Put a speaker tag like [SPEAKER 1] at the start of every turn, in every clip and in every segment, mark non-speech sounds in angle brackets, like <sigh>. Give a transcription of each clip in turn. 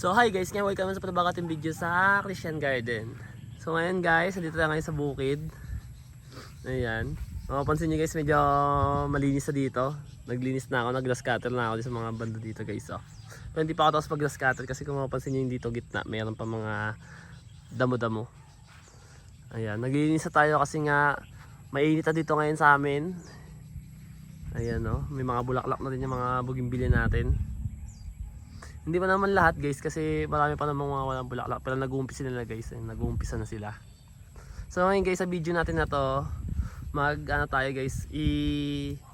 [SPEAKER 1] So hi guys, ngayon welcome sa panibagating video sa Christian Garden. So ngayon guys, nandito tayo ngayon sa bukid. Ayan. Mapapansin nyo guys, medyo malinis na dito. Naglinis na ako, nag-glass cutter na ako sa mga banda dito guys. Oh. Pero hindi pa ako tapos pag-glass cutter kasi kung mapapansin nyo yung dito gitna, mayroon pa mga damo-damo. Ayan, naglilinis na tayo kasi nga mainit na dito ngayon sa amin. Ayan no, may mga bulaklak na din yung mga bugimbilya natin. Hindi pa naman lahat guys kasi marami pa namang mga walang bulaklak pero nag-uumpisa nila guys, eh, nag-uumpisa na sila. So ngayon guys sa video natin na to, mag ano tayo guys, i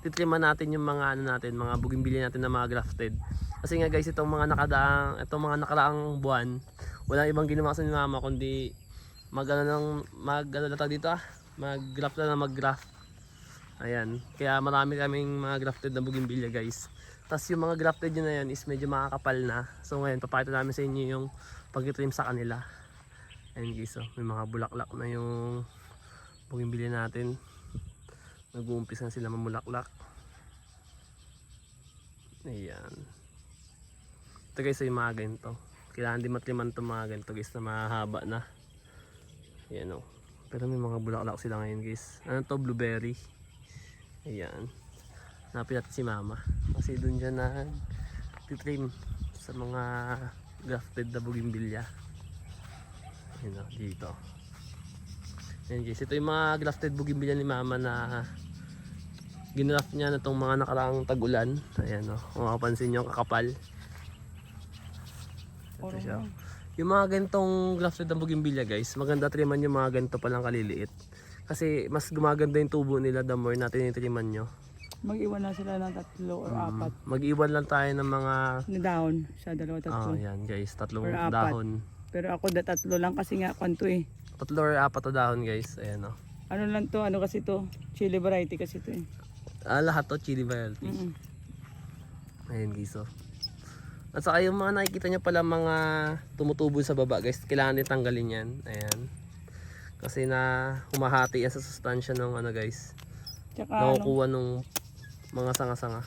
[SPEAKER 1] titriman natin yung mga ano natin, mga bugimbilya natin na mga grafted. Kasi nga guys itong mga nakadaang, itong mga nakaraang buwan, wala ibang ginawa sa mama kundi mag ano lang, mag ano na dito ah, mag graft na mag graft. Ayan, kaya marami kaming mga grafted na bugimbilya guys. Tapos yung mga grafted nyo na yan is medyo makakapal na. So ngayon, papakita namin sa inyo yung pag-trim sa kanila. Ayan guys, oh, may mga bulaklak na yung bugimbilya natin. Nag-uumpis na sila mamulaklak. Ayan. Ito guys, yung mga ganito. Kailangan din matriman itong mga ganito guys na mahaba na. Ayan o. Pero may mga bulaklak sila ngayon guys. Ano to? Blueberry. Ayan. Napin natin si mama. Kasi dun siya nag titrim sa mga grafted na bugimbilya. Ayan o, dito. Ayan guys, ito yung mga grafted bugimbilya ni mama na ginaft niya na itong mga nakaraang tagulan. Ayan o, kung makapansin nyo, kakapal. Ito siya. Yung mga ganitong grafted na bugimbilya guys, maganda triman yung mga ganito palang kaliliit. Kasi mas gumaganda yung tubo nila the more natin itriman nyo.
[SPEAKER 2] Mag-iwan na sila ng tatlo or apat
[SPEAKER 1] Mag-iwan lang tayo ng mga
[SPEAKER 2] na dahon sa dalawa
[SPEAKER 1] Oh,
[SPEAKER 2] tatlo.
[SPEAKER 1] yan guys, tatlong
[SPEAKER 2] Or apat.
[SPEAKER 1] dahon.
[SPEAKER 2] Pero ako da tatlo lang kasi nga kwanto eh.
[SPEAKER 1] Tatlo or apat na dahon guys. Ayan oh.
[SPEAKER 2] Ano lang to, ano kasi to? Chili variety kasi to eh.
[SPEAKER 1] Ah, lahat to chili variety.
[SPEAKER 2] Mm-mm.
[SPEAKER 1] Ayan guys oh. At saka yung mga nakikita nyo pala mga tumutubo sa baba guys, kailangan din tanggalin yan. Ayan. Kasi na humahati yan sa sustansya ng ano guys.
[SPEAKER 2] Tsaka ano,
[SPEAKER 1] Nakukuha nung mga sanga-sanga.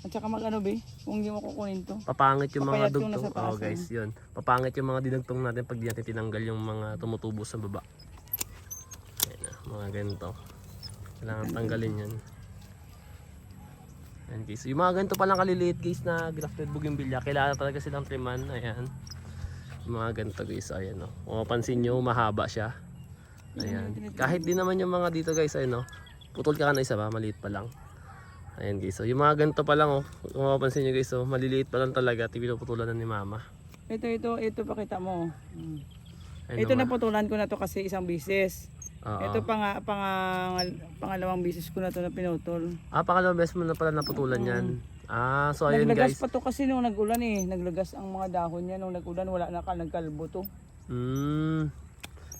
[SPEAKER 2] at saka mag ano be, kung hindi mo kukunin to.
[SPEAKER 1] Papangit yung mga
[SPEAKER 2] yung
[SPEAKER 1] dugtong. Oh guys, yun. Papangit yung mga dinugtong natin pag di natin tinanggal yung mga tumutubo sa baba. Ayan na, mga ganito. Kailangan tanggalin yan. Ayan guys. Yung mga ganito palang kaliliit guys na grafted bougainvillea, kailangan talaga silang triman. Ayan. Yung mga ganito guys, ayan o. Kung mapansin nyo, mahaba siya. Ayan. Kahit din naman yung mga dito guys, ayan o. Putol ka na isa ba? Maliit pa lang. Ayan guys, so yung mga ganito pa lang oh. Kung mapapansin nyo guys, oh, maliliit pa lang talaga. Pinuputulan na ni mama.
[SPEAKER 2] Ito, ito, ito pakita mo. Mm.
[SPEAKER 1] Ayan
[SPEAKER 2] Ito
[SPEAKER 1] naman.
[SPEAKER 2] naputulan ko na to kasi isang bisis.
[SPEAKER 1] Oo.
[SPEAKER 2] Ito pang, pang, pangalawang bisis ko na to na pinutol.
[SPEAKER 1] Ah, pangalawang beses mo na pala naputulan yan. Ah, so ayun
[SPEAKER 2] Naglagas
[SPEAKER 1] guys.
[SPEAKER 2] pa to kasi nung nag-ulan eh. Naglagas ang mga dahon niya. Nung nag-ulan wala na ka, nagkalbo to.
[SPEAKER 1] Hmm.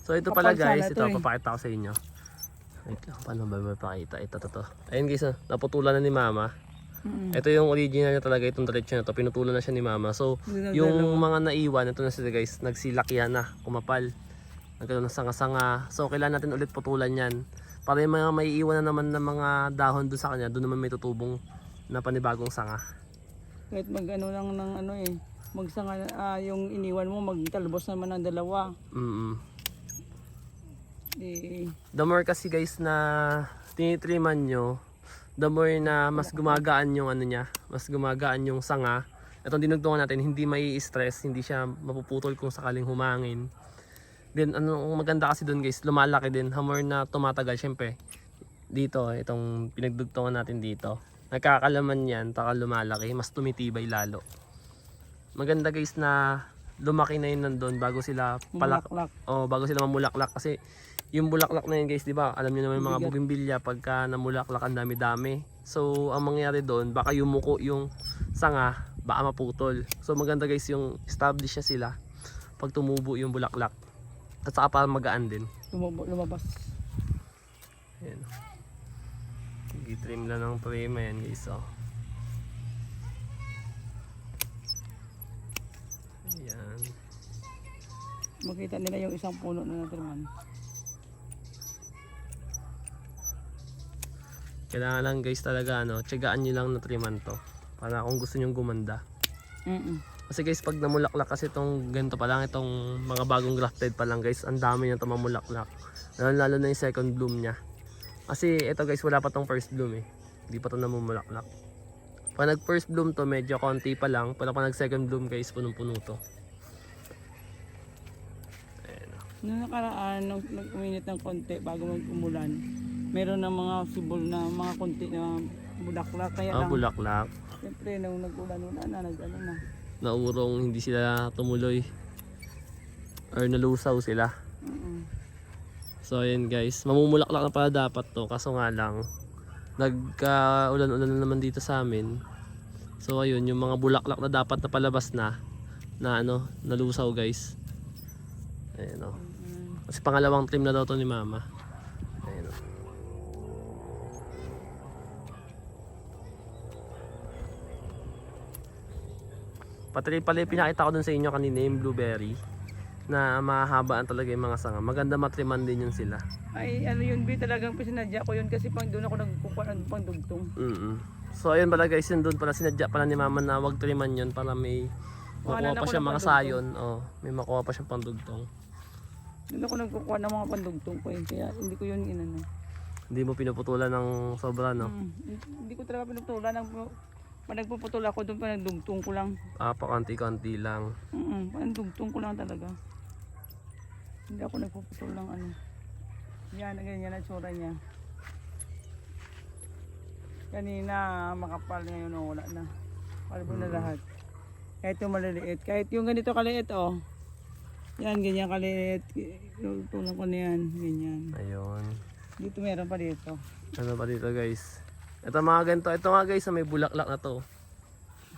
[SPEAKER 1] So ito pala
[SPEAKER 2] Kapal
[SPEAKER 1] guys, ito
[SPEAKER 2] to eh.
[SPEAKER 1] papakita ko sa inyo. Wait lang, paano ba mapakita? Ito, ito, ito. Ayun guys, oh, naputulan na ni mama.
[SPEAKER 2] Mm-mm.
[SPEAKER 1] Ito yung original niya talaga, itong diretso na to. Pinutulan na siya ni mama. So,
[SPEAKER 2] Dalawa.
[SPEAKER 1] yung mga naiwan, ito na sila guys, nagsilak yan na, kumapal. Nagkaroon ng sanga-sanga. So, kailangan natin ulit putulan yan. Para yung mga may iwan na naman ng mga dahon doon sa kanya, doon naman may tutubong na panibagong sanga.
[SPEAKER 2] Kahit mag ano lang ng ano eh. Magsanga, ah, yung iniwan mo, magtalbos naman ng dalawa.
[SPEAKER 1] Mm
[SPEAKER 2] Eh,
[SPEAKER 1] The more kasi guys na tinitriman nyo, the more na mas gumagaan yung ano niya, mas gumagaan yung sanga. Itong dinugtungan natin, hindi may stress, hindi siya mapuputol kung sakaling humangin. Then ano ang maganda kasi doon guys, lumalaki din, hammer na tumatagal syempre. Dito, itong pinagdugtungan natin dito. Nagkakalaman yan, taka lumalaki, mas tumitibay lalo. Maganda guys na lumaki na yun nandun bago sila palak
[SPEAKER 2] malaklak.
[SPEAKER 1] Oh, bago sila mamulaklak kasi yung bulaklak na yun guys, 'di ba? Alam niyo naman yung mga bougainvillea pagka namulaklak ang dami-dami. So, ang mangyayari doon, baka yumuko yung sanga, baka maputol. So, maganda guys yung establish niya sila pag tumubo yung bulaklak. At saka para magaan din.
[SPEAKER 2] Lumab- lumabas.
[SPEAKER 1] Ayan. Gitrim lang ng frame yan guys, oh. Ayan.
[SPEAKER 2] Makita nila yung isang puno na natirman.
[SPEAKER 1] Kailangan lang guys talaga ano, tiyagaan nyo lang na triman to. Para kung gusto nyong gumanda.
[SPEAKER 2] Mm
[SPEAKER 1] Kasi guys, pag namulaklak kasi itong ganito pa lang, itong mga bagong grafted pa lang guys, ang dami niya itong mamulaklak. Lalo, lalo na yung second bloom niya. Kasi ito guys, wala pa tong first bloom eh. Hindi pa ito namumulaklak. Pag nag first bloom to, medyo konti pa lang. Pero pag nag second bloom guys, punong-puno to. Ayan. oh.
[SPEAKER 2] Noong nakaraan, nung nag-uminit ng konti bago mag-umulan, meron ng mga sibol na mga konti na bulaklak. Kaya
[SPEAKER 1] Ah,
[SPEAKER 2] lang,
[SPEAKER 1] bulaklak.
[SPEAKER 2] siyempre, nung nag-ulan, wala na, nag-ano na.
[SPEAKER 1] Naurong hindi sila tumuloy. Or nalusaw sila.
[SPEAKER 2] Mm-mm.
[SPEAKER 1] So ayan guys, mamumulaklak na pala dapat to kaso nga lang nagka-ulan-ulan na naman dito sa amin. So ayun, yung mga bulaklak na dapat na palabas na na ano, nalusaw guys. Ayan o.
[SPEAKER 2] Mm.
[SPEAKER 1] Kasi pangalawang trim na daw to ni mama. Ayan o. Pati pala pinakita ko dun sa inyo kanina yung blueberry na mahahabaan talaga yung mga sanga. Maganda matriman din yun sila.
[SPEAKER 2] Ay, ano yun, B, talagang pisinadya ko yun kasi pang doon ako nagkukuha ng pangdugtong.
[SPEAKER 1] mm So ayun pala guys, yun doon pala sinadya pala ni mama na wag triman yun para may makuha pa siya
[SPEAKER 2] ng
[SPEAKER 1] mga sayon. Oh, may makuha pa siyang pandugtong.
[SPEAKER 2] Doon ako nagkukuha ng mga pandugtong ko eh, kaya hindi ko yun inano.
[SPEAKER 1] Hindi mo pinuputulan ng sobra no.
[SPEAKER 2] Mm, hindi ko talaga pinutulan. Ang, pag nagpuputol ako doon, panagdugtong ko lang.
[SPEAKER 1] Ah, pakanti-kanti lang.
[SPEAKER 2] Mm, panagdugtong ko lang talaga. Hindi ako nagpuputol ng ano. Yan, ganyan ang tsura niya. Kanina makapal ngayon wala na. Kalbo na lahat. Kahit yung maliliit. Kahit yung ganito kaliit oh. Yan, ganyan kaliit. Tulang ko na yan. Ganyan.
[SPEAKER 1] Ayun.
[SPEAKER 2] Dito meron pa dito.
[SPEAKER 1] Ano pa dito guys? Ito mga ganito. Ito nga guys, may bulaklak na to.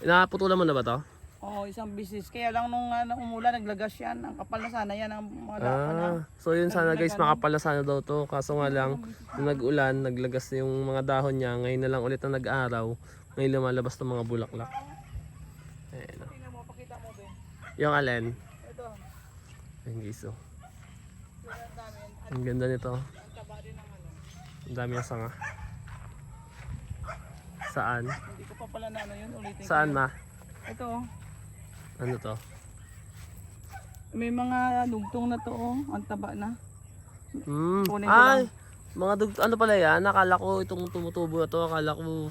[SPEAKER 1] Naputulan mo na ba to?
[SPEAKER 2] Oo, isang business. Kaya lang nung uh, umulan, naglagas yan. Ang kapal na sana yan ang mga.
[SPEAKER 1] Ah, so yun sana guys, makapala sana daw to. Kaso nga lang, nung nag-ulan, naglagas yung mga dahon niya. Ngayon na lang ulit na nag-araw. Ngayon lumalabas ng mga bulaklak. Ayan o.
[SPEAKER 2] Tingnan mo, pakita mo din.
[SPEAKER 1] Yung alin.
[SPEAKER 2] Ito,
[SPEAKER 1] Ayun guys oh.
[SPEAKER 2] ang.
[SPEAKER 1] Ang ganda nito.
[SPEAKER 2] Ang ano.
[SPEAKER 1] Ang dami ng sanga. Saan?
[SPEAKER 2] Hindi ko pa pala na ano yun, ulitin
[SPEAKER 1] Saan
[SPEAKER 2] ko.
[SPEAKER 1] ma?
[SPEAKER 2] Ito, oh.
[SPEAKER 1] Ano to?
[SPEAKER 2] may mga dugtong na to, oh. Ang taba na.
[SPEAKER 1] Hmm.
[SPEAKER 2] Kunin ko
[SPEAKER 1] Ay! Mga dug ano pala yan? Akala ko itong tumutubo na to. Akala ko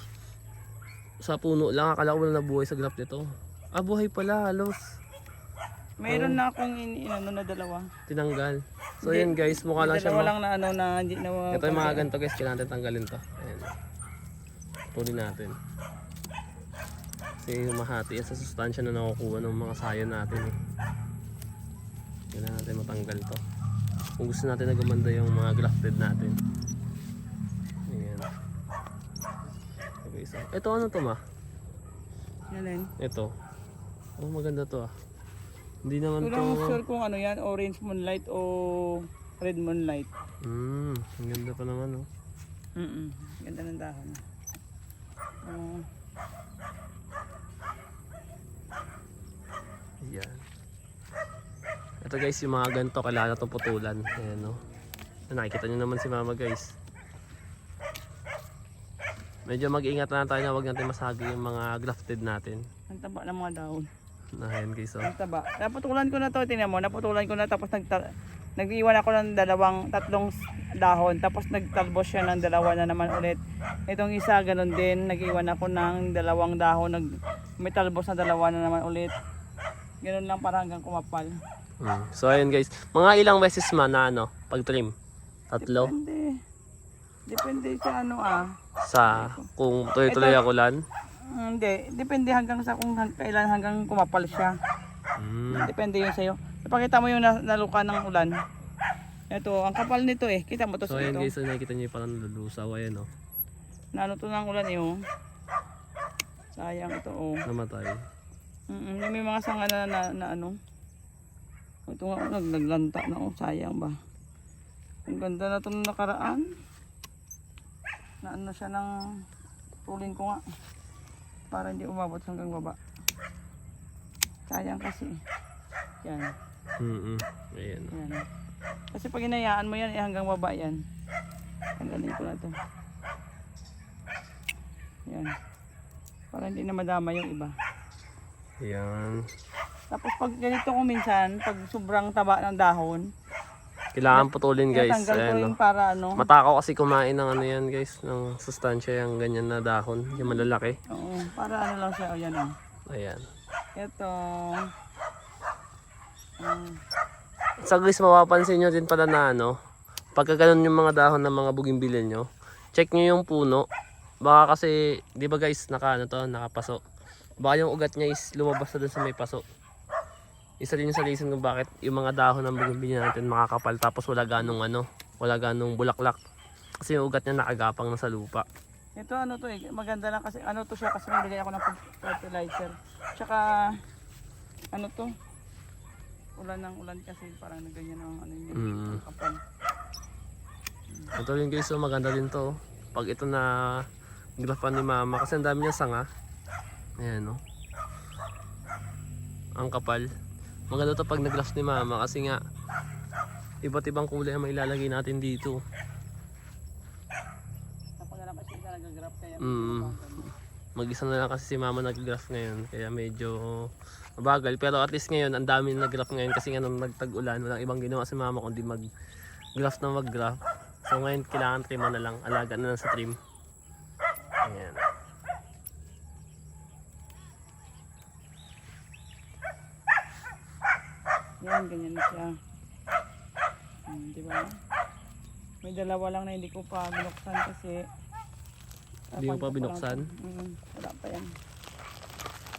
[SPEAKER 1] sa puno lang. Akala ko wala nabuhay sa graft nito. Ah, buhay pala. Halos.
[SPEAKER 2] Mayroon na akong in, na dalawa.
[SPEAKER 1] Tinanggal. So yan guys, mukha lang siya.
[SPEAKER 2] dalawa lang na ano na hindi na
[SPEAKER 1] ito yung mga ganito guys. Kailangan natin tanggalin to. Ayan. Tuloy natin. Kasi humahati yan sa sustansya na nakukuha ng mga sayo natin eh. Kailangan natin matanggal to. Kung gusto natin na gumanda yung mga grafted natin. Ayan. Okay, so, ito ano to ma?
[SPEAKER 2] Yan.
[SPEAKER 1] Ito. Oh, maganda to ah. Hindi naman
[SPEAKER 2] lang
[SPEAKER 1] to...
[SPEAKER 2] sure kung ano yan, orange moonlight o red moonlight.
[SPEAKER 1] Hmm, ang ganda pa naman oh.
[SPEAKER 2] Mm Ganda ng dahon. Oo.
[SPEAKER 1] Ayan. Ito guys, yung mga ganito, kailangan itong putulan. Ayan no. Nakikita nyo naman si mama guys. Medyo mag-ingat na tayo na huwag natin masagi yung mga grafted natin.
[SPEAKER 2] ang taba ng mga dahon.
[SPEAKER 1] Ayan guys oh.
[SPEAKER 2] Ang taba. Naputulan ko na to, tingnan mo, naputulan ko na tapos nagta nag-iwan ako ng dalawang, tatlong dahon. Tapos nagtalbos siya ng dalawa na naman ulit. Itong isa, ganun din. Nag-iwan ako ng dalawang dahon. Nag, may talbos na dalawa na naman ulit. Ganun lang para hanggang kumapal.
[SPEAKER 1] Hmm. So ayan guys, mga ilang beses man na ano, pag trim? Tatlo?
[SPEAKER 2] Depende. Depende sa ano ah.
[SPEAKER 1] Sa kung tuloy-tuloy ako lan?
[SPEAKER 2] Mm, Hindi. Depende hanggang sa kung hang, kailan hanggang kumapal siya.
[SPEAKER 1] Hmm.
[SPEAKER 2] Depende yun sa'yo. Ipakita mo yung na- naluka ng ulan. Ito, ang kapal nito eh. Kita mo to
[SPEAKER 1] So
[SPEAKER 2] sa ito.
[SPEAKER 1] guys, so, nakikita nyo yung parang lulusaw. Ayan oh.
[SPEAKER 2] Nano to ng ulan eh oh. Sayang ito oh.
[SPEAKER 1] Namatay.
[SPEAKER 2] Mm may mga sanga na, na, na ano. Ito nga nag, naglanta na oh. Sayang ba. Ang ganda na itong nakaraan. Na ano siya ng tulin ko nga. Para hindi umabot hanggang baba. Sayang kasi. Yan.
[SPEAKER 1] Mm Ayan.
[SPEAKER 2] Yan. Kasi pag inayaan mo yan, eh, hanggang baba yan. Tanggalin ko na to. Yan. Para hindi na madama yung iba.
[SPEAKER 1] Ayan.
[SPEAKER 2] Tapos pag ganito ko minsan, pag sobrang taba ng dahon,
[SPEAKER 1] Kailangan putulin guys. Ayan, no.
[SPEAKER 2] para ano.
[SPEAKER 1] Matakaw kasi kumain ng ano yan guys, ng sustansya yung ganyan na dahon, yung malalaki.
[SPEAKER 2] Oo, para ano lang siya, o yan o.
[SPEAKER 1] Ayan.
[SPEAKER 2] Ito. Mm,
[SPEAKER 1] Sa guys, mapapansin nyo din pala na ano, pagka ganun yung mga dahon ng mga bugimbilya nyo, check nyo yung puno. Baka kasi, di ba guys, naka ano to, nakapaso. Baka yung ugat niya is lumabas na dun sa may paso. Isa din sa reason kung bakit yung mga dahon ng bugimbilya natin makakapal tapos wala ganong ano, wala ganong bulaklak. Kasi yung ugat niya nakagapang na sa lupa.
[SPEAKER 2] Ito ano to eh, maganda lang kasi ano to siya kasi nagbigay ako ng fertilizer. Tsaka ano to? Ulan ng ulan kasi parang naganyan ang ano yun.
[SPEAKER 1] Mm.
[SPEAKER 2] Kapal.
[SPEAKER 1] Ito rin guys, so maganda din to. Pag ito na grapan ni mama kasi ang dami niya sanga. Ayan no. Ang kapal. Maganda to pag nag-graph ni mama kasi nga iba't ibang kulay ang mailalagay natin dito.
[SPEAKER 2] Ako na lang kasi na nag-graph kaya.
[SPEAKER 1] Mm. Mag-isa na lang kasi si mama nag-graph ngayon kaya medyo mabagal. Pero at least ngayon ang dami na nag-graph ngayon kasi nga nung nagtag-ulan walang ibang ginawa si mama kundi mag-graph na mag-graph. So ngayon kailangan triman na lang. Alaga na lang sa trim. Ayan.
[SPEAKER 2] Yan, ganyan na siya. Hmm, di ba? May dalawa lang na hindi ko pa binuksan kasi
[SPEAKER 1] Hindi mo pa binuksan?
[SPEAKER 2] Mm, wala pa yan.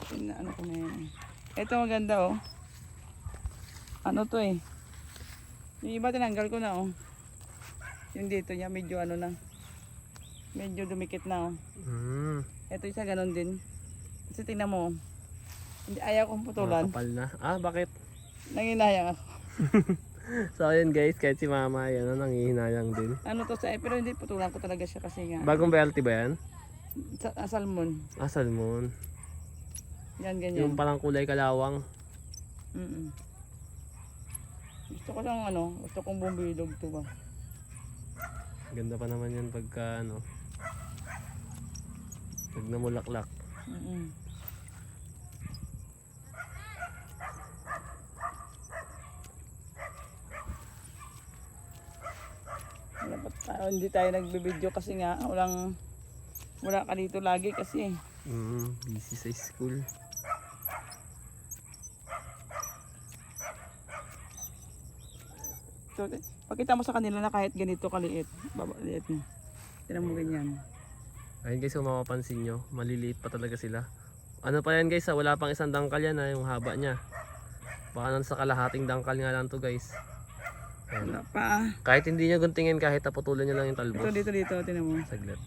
[SPEAKER 2] Tingnan ano ko na yan. Ito maganda oh. Ano to eh. Yung iba tinanggal ko na oh. Yung dito niya medyo ano na. Medyo dumikit na oh.
[SPEAKER 1] Mm.
[SPEAKER 2] Ito isa ganon din. Kasi tingnan mo. oh. Hindi ayaw kong putulan.
[SPEAKER 1] Kapal na. Ah, bakit?
[SPEAKER 2] Nanginayang ako. <laughs> <laughs>
[SPEAKER 1] So ayun guys, kahit si mama yan, ano, nangihinayang din.
[SPEAKER 2] Ano to sa eh, pero hindi putulan ko talaga siya kasi nga.
[SPEAKER 1] Bagong BLT ba yan?
[SPEAKER 2] Sa, ah, salmon.
[SPEAKER 1] Ah, salmon.
[SPEAKER 2] Yan ganyan.
[SPEAKER 1] Yung parang kulay kalawang.
[SPEAKER 2] Mm Gusto ko lang ano, gusto kong bumbilog to ba.
[SPEAKER 1] Ganda pa naman yan pagka ano. Pag namulaklak.
[SPEAKER 2] Mm Dapat tayo, hindi tayo nagbibideo kasi nga walang wala ka dito lagi kasi
[SPEAKER 1] Mm, busy sa school.
[SPEAKER 2] so, pakita mo sa kanila na kahit ganito kaliit baba liit mo tinan mo ganyan
[SPEAKER 1] Ayun guys, kung mapapansin nyo, maliliit pa talaga sila. Ano pa yan guys, ah, wala pang isang dangkal yan ha, yung haba niya. Baka nang sa kalahating dangkal nga lang to guys.
[SPEAKER 2] Wala pa
[SPEAKER 1] Kahit hindi nyo guntingin, kahit naputulan nyo lang yung
[SPEAKER 2] ito
[SPEAKER 1] talbos.
[SPEAKER 2] dito dito tinan mo
[SPEAKER 1] Saglit.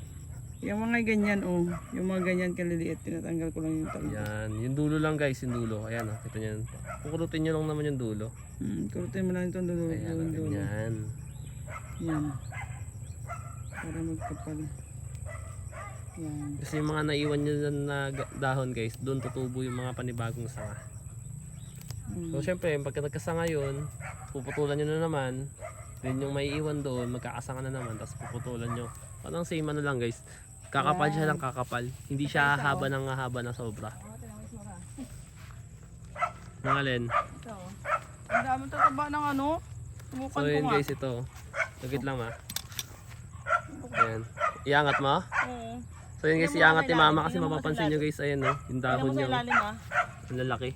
[SPEAKER 2] yung mga ganyan oh yung mga ganyan kaliliit tinatanggal ko lang yung talbos
[SPEAKER 1] Yan, yung dulo lang guys, yung dulo. Ayan oh, kita nyo. Kukurutin nyo lang naman yung dulo.
[SPEAKER 2] Hmm, kurutin mo lang itong dulo,
[SPEAKER 1] Ayan,
[SPEAKER 2] dulo,
[SPEAKER 1] oh,
[SPEAKER 2] dulo.
[SPEAKER 1] ganyan.
[SPEAKER 2] Yan. Para magkapal. Yan.
[SPEAKER 1] Kasi yung mga naiwan dyan na dahon guys, doon tutubo yung mga panibagong sanga.
[SPEAKER 2] Mm.
[SPEAKER 1] So syempre, pagka nagkasanga yun, puputulan nyo na naman. Then yung may iwan doon, magkakasanga na naman, tapos puputulan nyo. Parang same ano lang guys. Kakapal siya lang kakapal. Hindi siya haba ng haba na sobra. Ng alin?
[SPEAKER 2] Ito. oh. Ang dami tataba ng ano. Subukan
[SPEAKER 1] So
[SPEAKER 2] ko
[SPEAKER 1] yun
[SPEAKER 2] nga.
[SPEAKER 1] guys, ito. Sagit lang ah. Ayan. Iangat mo?
[SPEAKER 2] Oo.
[SPEAKER 1] So yun guys, iangat ni mama kasi mapapansin nyo guys, ayan oh. Yung
[SPEAKER 2] Tingnan
[SPEAKER 1] dahon
[SPEAKER 2] mo sa
[SPEAKER 1] nyo.
[SPEAKER 2] ilalim ah.
[SPEAKER 1] Ang lalaki.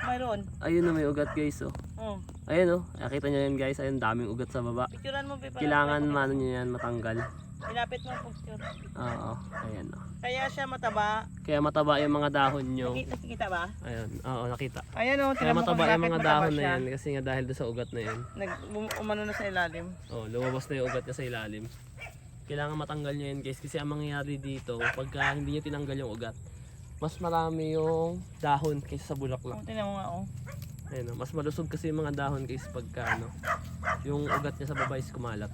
[SPEAKER 2] Mayroon.
[SPEAKER 1] Ayun na may ugat guys oh.
[SPEAKER 2] Oh.
[SPEAKER 1] Ayun oh, nakita nyo yan guys, ayun daming ugat sa baba.
[SPEAKER 2] Picturean mo pa
[SPEAKER 1] Kailangan mano nyo yan matanggal.
[SPEAKER 2] Ilapit mo picture.
[SPEAKER 1] Oo, ayan oh.
[SPEAKER 2] Kaya siya mataba.
[SPEAKER 1] Kaya mataba yung mga dahon nyo.
[SPEAKER 2] Nakita, nakikita ba?
[SPEAKER 1] Ayun, oo nakita.
[SPEAKER 2] Ayan oh,
[SPEAKER 1] Kaya mataba yung mga dahon na yan kasi nga dahil doon sa ugat na yan.
[SPEAKER 2] Nag, bum- umano na sa ilalim.
[SPEAKER 1] Oh, lumabas na yung ugat niya sa ilalim. Kailangan matanggal nyo yan guys kasi ang mangyayari dito pagka hindi nyo tinanggal yung ugat, mas marami yung dahon kaysa sa bulaklak.
[SPEAKER 2] Tingnan mo nga oh.
[SPEAKER 1] Ayun, oh, mas malusog kasi yung mga dahon guys pagka ano, yung ugat niya sa baba is kumalat.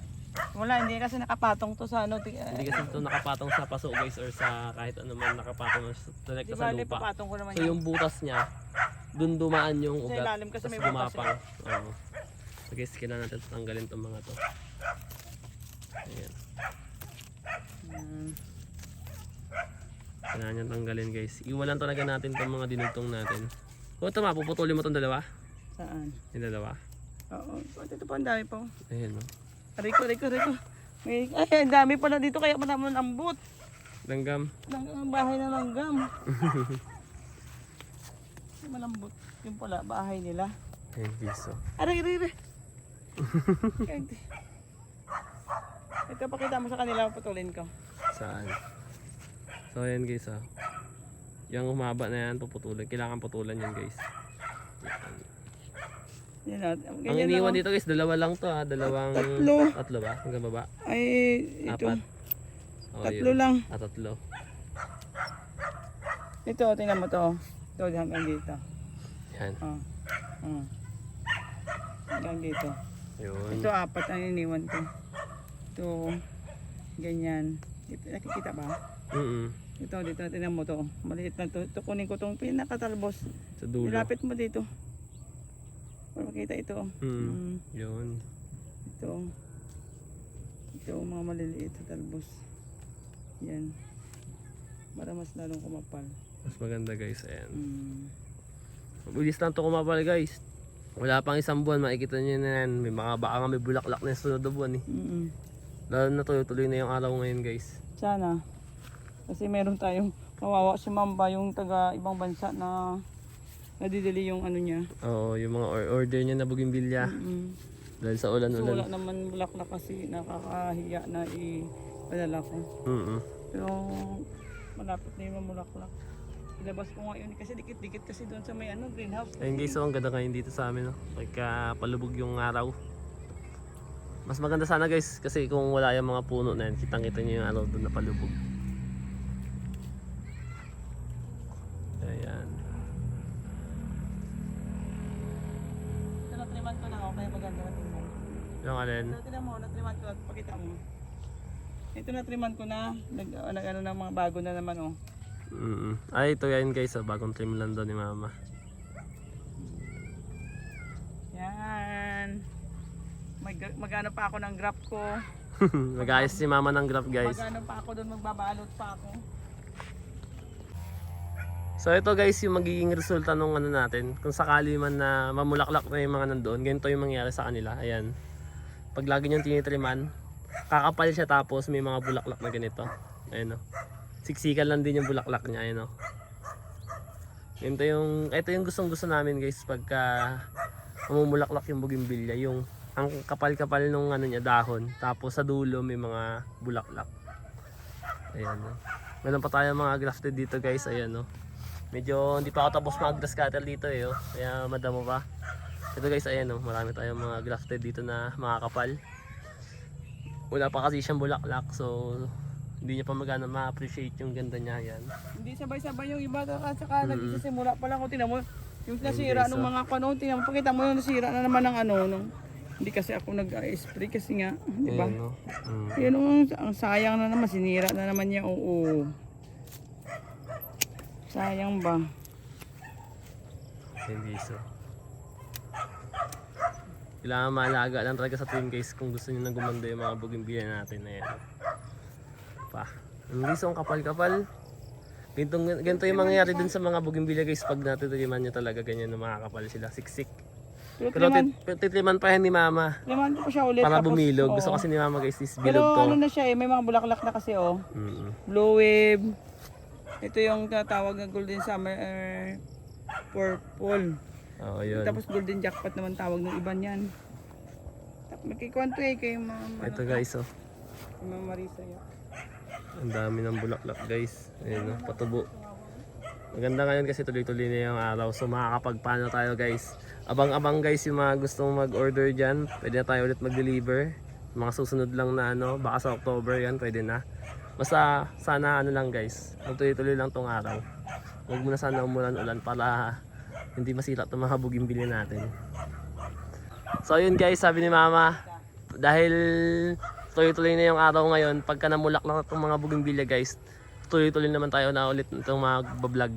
[SPEAKER 2] Wala, hindi kasi nakapatong to sa ano.
[SPEAKER 1] Hindi kasi ito nakapatong sa paso guys or sa kahit ano man nakapatong sa
[SPEAKER 2] Di
[SPEAKER 1] direkta sa lupa.
[SPEAKER 2] papatong ko naman
[SPEAKER 1] So yung butas niya, dun dumaan yung
[SPEAKER 2] Sa
[SPEAKER 1] ugat.
[SPEAKER 2] ilalim kasi may butas
[SPEAKER 1] gumapang. Oo. So guys, kailangan natin tanggalin itong mga to. Ayan.
[SPEAKER 2] Hmm.
[SPEAKER 1] Kailangan nyo tanggalin guys. Iwalan talaga natin itong mga dinugtong natin. O ito ma, puputulin mo itong dalawa.
[SPEAKER 2] Saan?
[SPEAKER 1] Yung dalawa.
[SPEAKER 2] Oo, ito pa ang dami pa. oh.
[SPEAKER 1] Ayun o.
[SPEAKER 2] Rico, Rico, Rico. May, ay, ang dami pala dito kaya naman ambot.
[SPEAKER 1] Langgam.
[SPEAKER 2] Langgam, ang bahay na langgam. <laughs> Malambot. Yung pala, bahay nila.
[SPEAKER 1] Ayun guys o.
[SPEAKER 2] Aray, aray, aray. Ito, pakita mo sa kanila, putulin ko.
[SPEAKER 1] Saan? So ayan guys o. Yung humaba na yan, puputulan. Kailangan putulan yan guys.
[SPEAKER 2] Yan na,
[SPEAKER 1] Ang
[SPEAKER 2] ganyan
[SPEAKER 1] iniwan
[SPEAKER 2] oh.
[SPEAKER 1] dito guys, dalawa lang to ha. Dalawang...
[SPEAKER 2] Tatlo.
[SPEAKER 1] Tatlo ba? Hanggang baba?
[SPEAKER 2] Ay, ito.
[SPEAKER 1] Apat. O,
[SPEAKER 2] Tatlo lang.
[SPEAKER 1] Ah, tatlo.
[SPEAKER 2] Ito, tingnan mo to. Ito, hanggang dito.
[SPEAKER 1] Yan.
[SPEAKER 2] Oh. Oh. Hanggang dito.
[SPEAKER 1] Yun.
[SPEAKER 2] Ito, apat ang iniwan ko. Ito, ganyan. Ito, nakikita ba?
[SPEAKER 1] Mm
[SPEAKER 2] Ito, dito, tingnan mo to. Maliit na to. Ito, kunin ko tong pinakatalbos.
[SPEAKER 1] Sa dulo.
[SPEAKER 2] Nilapit mo dito. Para makita ito.
[SPEAKER 1] Mm.
[SPEAKER 2] Mm,
[SPEAKER 1] Yun.
[SPEAKER 2] ito. Ito, mga maliliit na talbos. Yan. Para mas lalong kumapal.
[SPEAKER 1] Mas maganda guys. Ayan.
[SPEAKER 2] Mm.
[SPEAKER 1] Bilis lang to kumapal guys. Wala pang isang buwan, makikita nyo na yan. May mga baka nga may bulaklak na yung sunod na buwan eh.
[SPEAKER 2] Mm-mm.
[SPEAKER 1] Lalo na tuloy-tuloy na yung araw ngayon guys.
[SPEAKER 2] Sana. Kasi meron tayong kawawa si Mamba yung taga ibang bansa na nadidili yung ano niya.
[SPEAKER 1] Oo, yung mga or- order niya na bugimbilya.
[SPEAKER 2] Mm.
[SPEAKER 1] Dahil sa
[SPEAKER 2] So wala
[SPEAKER 1] ulan-ulan.
[SPEAKER 2] naman bulaklak kasi nakakahiya na i-padala ko.
[SPEAKER 1] Mm
[SPEAKER 2] Pero malapit na yung mamulaklak. Ilabas ko nga yun kasi dikit-dikit kasi doon sa may ano greenhouse.
[SPEAKER 1] Ayun guys, so ang ganda ngayon dito sa amin. No? Pagka palubog yung araw. Mas maganda sana guys, kasi kung wala yung mga puno na yan, kitang-kita nyo yung araw doon na palubog. Yung alin.
[SPEAKER 2] Ito tingnan mo, natriman ko at pakita mo. Ito natriman ko na, nag, nag ano na mga bago na naman oh.
[SPEAKER 1] Mm Ay, ito yan guys, ah, bagong trim lang doon ni mama.
[SPEAKER 2] Yan. Mag, magano pa ako ng graph ko. <laughs>
[SPEAKER 1] Nag-ayos si mama ng graph guys.
[SPEAKER 2] Magano pa ako doon, magbabalot pa ako.
[SPEAKER 1] So ito guys yung magiging resulta nung ano natin. Kung sakali man na mamulaklak na yung mga nandoon, ganito yung mangyari sa kanila. Ayan. Pag lagi niyong tinitriman, kakapal siya tapos may mga bulaklak na ganito. Ayan o. Siksikan lang din yung bulaklak niya. Ayan o. Ganito yung, ito yung gustong gusto namin guys pagka mamumulaklak yung bugimbilya. Yung ang kapal-kapal nung ano niya dahon. Tapos sa dulo may mga bulaklak. Ayan o. Meron pa tayo mga grafted dito guys. Ayan o. Medyo hindi pa ako tapos mag grass cutter dito eh. Oh. Kaya madamo pa. Ito guys, ayan oh, marami tayong mga grafted dito na mga kapal. Wala pa kasi siyang bulaklak so hindi niya pa magana ma-appreciate yung ganda niya yan.
[SPEAKER 2] Hindi sabay-sabay yung iba at saka nagsisimula pa lang ko tinan mo yung nasira nung
[SPEAKER 1] oh.
[SPEAKER 2] mga kanon tinan mo pakita mo yung nasira na naman ng ano nung hindi kasi ako nag-spray kasi nga di ba
[SPEAKER 1] Ayan oh. Mm.
[SPEAKER 2] Yan ang, ang sayang na naman sinira na naman niya oo sayang ba
[SPEAKER 1] Hindi so. Kailangan maalaga lang talaga sa team guys kung gusto niyo na gumanda yung mga bougainvillea natin na yan. Pa. Ang kapal-kapal. Ganito, ganito yung mangyayari dun sa mga bougainvillea guys pag natuturiman nyo talaga ganyan na makakapal sila. Siksik.
[SPEAKER 2] pero timan,
[SPEAKER 1] tit- titriman pa yan ni mama.
[SPEAKER 2] timan ko pa siya ulit
[SPEAKER 1] Para
[SPEAKER 2] tapos,
[SPEAKER 1] bumilog.
[SPEAKER 2] oo.
[SPEAKER 1] Gusto kasi ni mama guys is
[SPEAKER 2] pero
[SPEAKER 1] bilog to.
[SPEAKER 2] ano na siya eh may mga bulaklak na kasi oh
[SPEAKER 1] Mm.
[SPEAKER 2] blue wave ito yung tatawag na golden summer eh, purple
[SPEAKER 1] Oo, yun.
[SPEAKER 2] Tapos golden jackpot naman tawag ng iba niyan. Tapos magkikwanto eh kay Mama,
[SPEAKER 1] Ito guys, oh.
[SPEAKER 2] kay Mama Marisa. yun.
[SPEAKER 1] Ang dami ng bulaklak guys. Ayun, oh, patubo. Maganda ngayon kasi tuloy-tuloy na yung araw. So makakapagpano tayo guys. Abang-abang guys yung mga gustong mag-order dyan. Pwede na tayo ulit mag-deliver. Mga susunod lang na ano. Baka sa October yan, pwede na. Basta sana ano lang guys. Magtuloy-tuloy lang tong araw. Huwag muna sana umulan-ulan para hindi masira itong mga bugimbili natin. So yun guys, sabi ni mama. Dahil tuloy-tuloy na yung araw ngayon, pagka namulak na itong mga bugimbilya guys, tuloy-tuloy naman tayo na ulit itong mga vlog.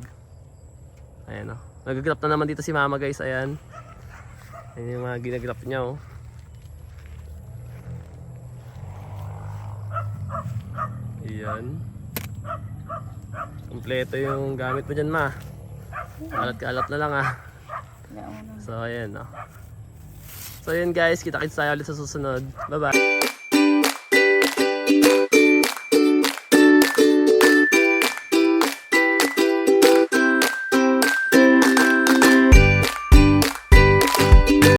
[SPEAKER 1] Ayan o. Oh. Nagagrap na naman dito si mama guys, ayan. Ayan yung mga ginagrap niya oh. Ayan. Kompleto yung gamit mo dyan ma. Kalat-kalat na lang ah. So, ayan, no. So, ayan guys, kita-kits tayo ulit sa susunod. Bye-bye.